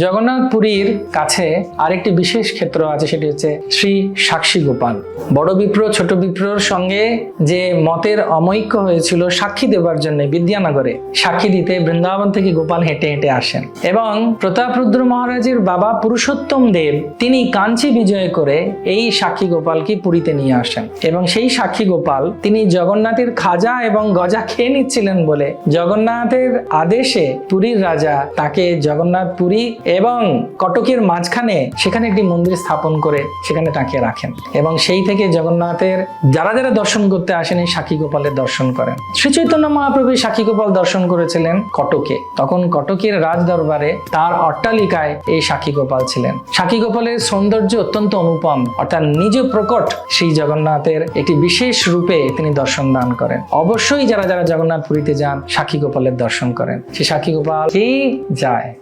জগন্নাথ পুরীর কাছে আরেকটি বিশেষ ক্ষেত্র আছে, সেটি হচ্ছে শ্রী সাক্ষী গোপাল। বড় বিপ্র ছোট বিপ্রর সঙ্গে যে মতের অমৈক্য হয়েছিল, সাক্ষী দেবার জন্য বিদ্যানগরে সাক্ষী দিতে বৃন্দাবন থেকে গোপাল হেঁটে হেঁটে আসেন। এবং প্রতাপরুদ্র মহারাজের বাবা পুরুষোত্তম দেব, তিনি কাঞ্চি বিজয় করে এই সাক্ষী গোপালকে পুরীতে নিয়ে আসেন। এবং সেই সাক্ষী গোপাল তিনি জগন্নাথের খাজা এবং গজা খেয়ে নিচ্ছিলেন বলে জগন্নাথের আদেশে পুরীর রাজা তাকে জগন্নাথ পুরী এবং কটকের মাঝখানে সেখানে একটি মন্দির স্থাপন করে সেখানে তাকে রাখেন। এবং সেই থেকে জগন্নাথের যারা যারা দর্শন করতে আসেন, এই সাক্ষী গোপালের দর্শন করেন। শ্রী চৈতন্য মহাপ্রভু সাক্ষী গোপাল দর্শন করেছিলেন কটকে। তখন কটকের রাজ দরবারে তার অট্টালিকায় এই সাক্ষী গোপাল ছিলেন। সাক্ষী গোপালের সৌন্দর্য অত্যন্ত অনুপম, অর্থাৎ নিজ প্রকট সেই জগন্নাথের একটি বিশেষ রূপে তিনি দর্শন দান করেন। অবশ্যই যারা যারা জগন্নাথ পুরীতে যান, সাক্ষী গোপালের দর্শন করেন। সেই সাক্ষী গোপাল কি যায়।